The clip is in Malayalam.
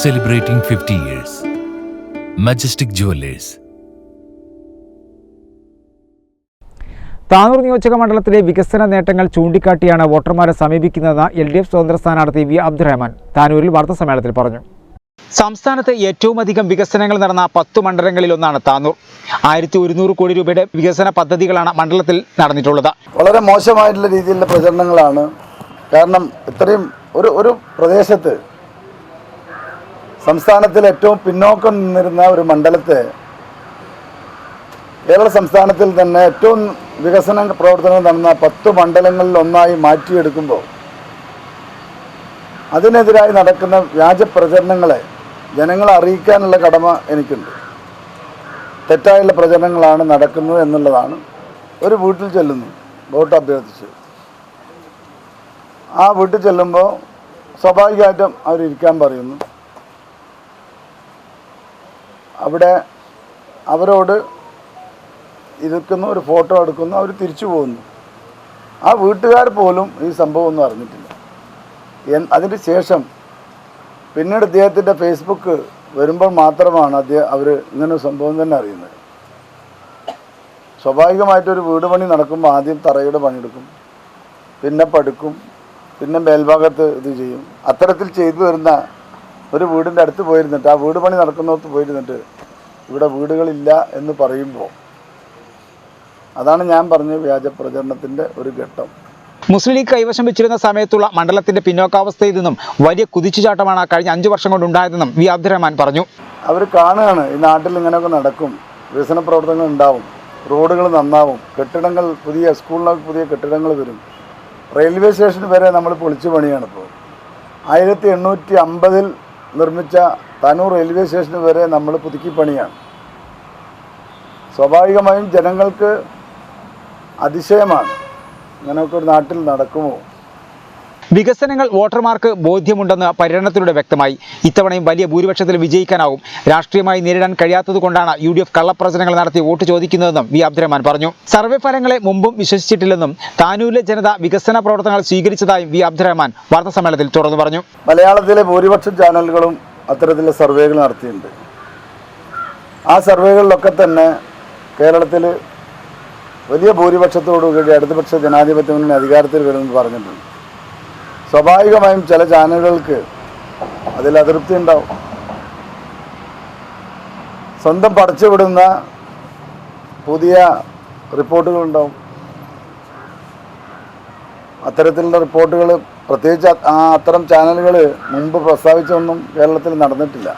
celebrating 50 years. Majestic Jewelers. Tanur നിയോജക മണ്ഡലത്തിലെ വികസന നേട്ടങ്ങൾ ചൂണ്ടിക്കാട്ടിയാണ് വോട്ടർമാരെ സമീപിക്കുന്നതെന്ന് എൽ ഡി എഫ് സ്വതന്ത്ര സ്ഥാനാർത്ഥി വി അബ്ദുറഹ്മാൻ താനൂരിൽ വാർത്താസമ്മേളനത്തിൽ പറഞ്ഞു സംസ്ഥാനത്ത് ഏറ്റവും അധികം വികസനങ്ങൾ നടന്ന പത്ത് മണ്ഡലങ്ങളിലൊന്നാണ് താനൂർ ആയിരത്തി ഒരുന്നൂറ് കോടി രൂപയുടെ വികസന പദ്ധതികളാണ് മണ്ഡലത്തിൽ നടന്നിട്ടുള്ളത് വളരെ മോശമായിട്ടുള്ള രീതിയിലുള്ള പ്രചരണങ്ങളാണ് കാരണം ഇത്രയും ഒരു ഒരു പ്രദേശത്ത് സംസ്ഥാനത്തിൽ ഏറ്റവും പിന്നോക്കം നിന്നിരുന്ന ഒരു മണ്ഡലത്തെ കേരള സംസ്ഥാനത്തിൽ തന്നെ ഏറ്റവും വികസന പ്രവർത്തനം നടന്ന പത്ത് മണ്ഡലങ്ങളിൽ ഒന്നായി മാറ്റിയെടുക്കുമ്പോൾ അതിനെതിരായി നടക്കുന്ന വ്യാജ പ്രചരണങ്ങളെ ജനങ്ങളെ അറിയിക്കാനുള്ള കടമ എനിക്കുണ്ട്. തെറ്റായുള്ള പ്രചരണങ്ങളാണ് നടക്കുന്നത് എന്നുള്ളതാണ് ഒരു വീട്ടിൽ ചെല്ലുന്നു വോട്ട് അഭ്യർത്ഥിച്ച്. ആ വീട്ടിൽ ചെല്ലുമ്പോൾ സ്വാഭാവികമായിട്ടും അവരിരിക്കാൻ പറയുന്നു. അവിടെ അവരോട് ഇരിക്കുന്ന ഒരു ഫോട്ടോ എടുക്കുന്നു അവർ തിരിച്ചു പോകുന്നു. ആ വീട്ടുകാർ പോലും ഈ സംഭവം ഒന്നും അറിഞ്ഞിട്ടില്ല അതിന് ശേഷം പിന്നീട് അദ്ദേഹത്തിന്റെ ഫേസ്ബുക്ക് വരുമ്പോൾ മാത്രമാണ് അദ്ദേഹം അവർ ഇങ്ങനെ സംഭവം തന്നെ അറിയുന്നത്. സ്വാഭാവികമായിട്ടൊരു വീട് പണി നടക്കുമ്പോൾ ആദ്യം തറയുടെ പണിയെടുക്കും പിന്നെ പടുക്കും പിന്നെ മേൽഭാഗത്ത് ഇത് ചെയ്യും. അത്തരത്തിൽ ചെയ്തു വരുന്ന ഒരു വീടിന്റെ അടുത്ത് പോയിരുന്നിട്ട് ആ വീട് പണി നടക്കുന്നിടത്ത് പോയിരുന്നിട്ട് ഇവിടെ വീടുകളില്ല എന്ന് പറയുമ്പോൾ അതാണ് ഞാൻ പറഞ്ഞ വ്യാജ പ്രചരണത്തിന്റെ ഒരു ഘട്ടം. മുസ്ലിം ലീഗ് കൈവശം വെച്ചിരുന്ന സമയത്തുള്ള മണ്ഡലത്തിന്റെ പിന്നോക്കാവസ്ഥയിൽ നിന്നും വലിയ കുതിച്ചുചാട്ടമാണ് കഴിഞ്ഞ അഞ്ചു വർഷം കൊണ്ടുണ്ടായതെന്നും വി അബ്ദുറഹ്മാൻ പറഞ്ഞു. അവർ കാണുകയാണ് ഈ നാട്ടിൽ ഇങ്ങനെയൊക്കെ നടക്കും വികസന പ്രവർത്തനങ്ങൾ ഉണ്ടാവും റോഡുകൾ നന്നാവും കെട്ടിടങ്ങൾ പുതിയ സ്കൂളിലൊക്കെ പുതിയ കെട്ടിടങ്ങൾ വരും. റെയിൽവേ സ്റ്റേഷൻ വരെ നമ്മൾ പൊളിച്ചു പണിയാണ് ഇപ്പോൾ. ആയിരത്തി എണ്ണൂറ്റി അമ്പതിൽ നിർമ്മിച്ച തനൂർ റെയിൽവേ സ്റ്റേഷൻ വരെ നമ്മൾ പുതുക്കി പണിയാണ്. സ്വാഭാവികമായും ജനങ്ങൾക്ക് അതിശയമാണ്. ഇങ്ങനെയൊക്കെ ഒരു നാട്ടിൽ നടക്കുമോ? വികസനങ്ങൾ വോട്ടർമാർക്ക് ബോധ്യമുണ്ടെന്ന് പര്യടനത്തിലൂടെ വ്യക്തമായി. ഇത്തവണയും വലിയ ഭൂരിപക്ഷത്തിൽ വിജയിക്കാനാവും. രാഷ്ട്രീയമായി നേരിടാൻ കഴിയാത്തതുകൊണ്ടാണ് യു ഡി എഫ് കള്ളപ്രചരണങ്ങൾ നടത്തി വോട്ട് ചോദിക്കുന്നതെന്നും വി. അബ്ദുറഹ്മാൻ പറഞ്ഞു. സർവേ ഫലങ്ങളെ മുമ്പും വിശ്വസിച്ചിട്ടില്ലെന്നും താനൂരിലെ ജനത വികസന പ്രവർത്തനങ്ങൾ സ്വീകരിച്ചതായും വി. അബ്ദുറഹ്മാൻ വാർത്താസമ്മേളനത്തിൽ തുറന്നു പറഞ്ഞു. മലയാളത്തിലെ ഭൂരിപക്ഷം ചാനലുകളും അത്തരത്തിലുള്ള സർവേകൾ നടത്തിയിട്ടുണ്ട്. ആ സർവേകളിലൊക്കെ തന്നെ കേരളത്തിൽ വലിയ ഭൂരിപക്ഷത്തോടുകൂടി ഇടതുപക്ഷ ജനാധിപത്യ മുന്നണി അധികാരത്തിൽ വരുമെന്ന് പറഞ്ഞിട്ടുണ്ട്. സ്വാഭാവികമായും ചില ചാനലുകൾക്ക് അതിൽ അതൃപ്തി ഉണ്ടാവും. സ്വന്തം പടച്ചുവിടുന്ന പുതിയ റിപ്പോർട്ടുകളുണ്ടാവും. അത്തരത്തിലുള്ള റിപ്പോർട്ടുകൾ പ്രത്യേകിച്ച് ആ അത്തരം ചാനലുകൾ മുമ്പ് പ്രസ്താവിച്ചൊന്നും കേരളത്തിൽ നടന്നിട്ടില്ല.